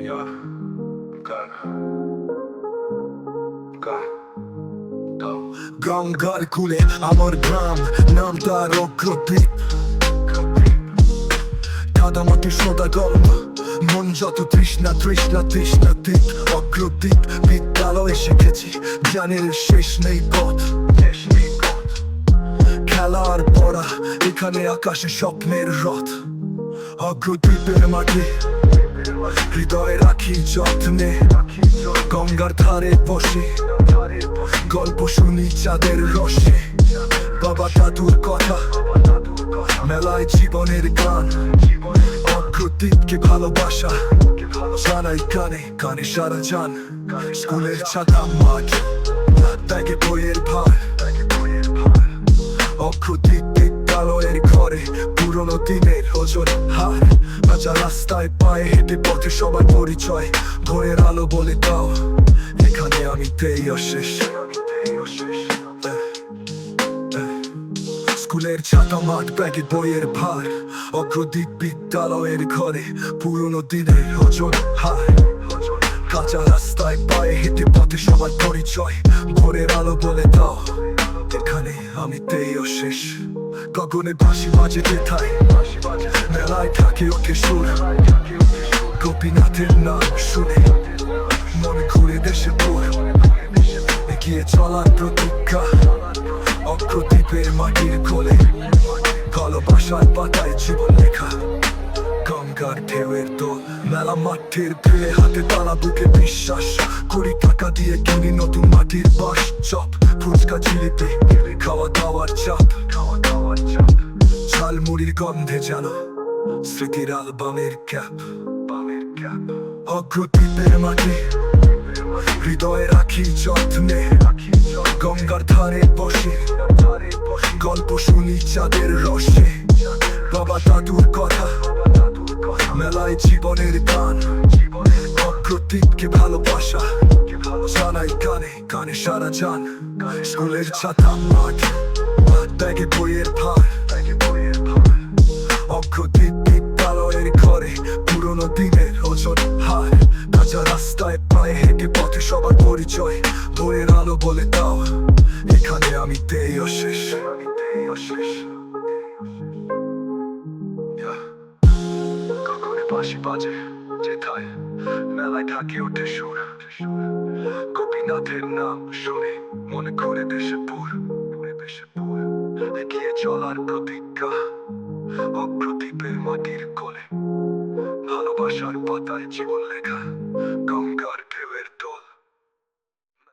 ja Kan Kan Tam গঙ্গার কুলে আমার গ্রাম নাম তার অগ্রদ্বীপ কাদামাটি সদা গল্প মন যত তৃষ্ণা তৃষ্ণা তৃষ্ণা দ্বীপ অগ্রদ্বীপ বিদ্যালয়ে শিখেছি জানের শেষ নেই পথ খেলার পড়া এখানে আকাশে স্বপ্নের রথ অগ্রদ্বীপের মাটি হৃদয়ে রাখি যত্নে। গঙ্গার ধারে বসে। গল্প শুনি চাঁদের রসে। বাবা দাদুর কথা। মেলায় জীবনের গান। অগ্রদীপকে ভালোবাসা। জানাই কানে কানে সারা যান। স্কুলের ছাতা মাঠ। পুরনো দিনের ওজন হার ভাজা রাস্তায় পায়ে হেঁটে পথে সবার পরিচয়, ভোরের আলো বলে দাও, এখানে আমি পেয়ে অশেষ। স্কুলের ছাতা, মাঠ, ব্যাগে বইয়ের ভার অগ্রদ্বীপ বিদ্যালয়ের ঘরে পুরনো দিনের ওজন হার। কাঁচা রাস্তায় পায়ে হেঁটে পথে সবার পরিচয়, ভোরের আলো বলে দাও, এখানে আমি পেয়েও শেষ গগনে বাঁশি বাজে যেথায়। মেলায় থাকে ওঠে সুর। গোপীনাথের নাম শুনে মনে ঘুরে দেশে পুর এগিয়ে চলার প্রতিজ্ঞা অগ্রদ্বীপের মাটির কোলে। ভালোবাসার পাতায় জীবন লেখা গঙ্গার ঢেউয়ের দোল। মেলা মাঠের ভিড়ে হাতে তালা বুকে বিশ্বাস। কুড়ি টাকা দিয়ে কিনি নতুন মাটির বাস চপ, ফুচকা, জিলিপি খাওয়া দাওয়ার চাপ খাওয়া দাওয়ার চাপ। ঝালমুড়ির গন্ধে যেন স্মৃতির অ্যালবামের ক্যাপ। অগ্রদ্বীপের মাটি হৃদয়ে রাখি যত্নে। গঙ্গার ধারে বসে, গল্প শুনি চাঁদের রসে। বাবা দাদুর কথা, মেলায় জীবনের গান। অগ্রদ্বীপকে ভালোবাসা, জানাই কানে কানে সারা যান। স্কুলের ছাতা মাঠ ব্যাগে বইয়ের ভার। পুরনো দিনের ওজন হার কাঁচা রাস্তায় পায়ে হেঁটে পথে সবার পরিচয়। বইয়ের আলো বলে দাও, এখানে আমি দেয় শেষ। Yeah. কখনো বাঁশি বাজে যেথায় মেলায় থাকে ওঠে সুর। গোপীনাথের নাম শুনে মনে করে দেশে পুর দেশে পুর এগিয়ে চলার প্রতিজ্ঞা অপ্রদীপের মাটির কোলে। shine water into a liquor. Come, God, do.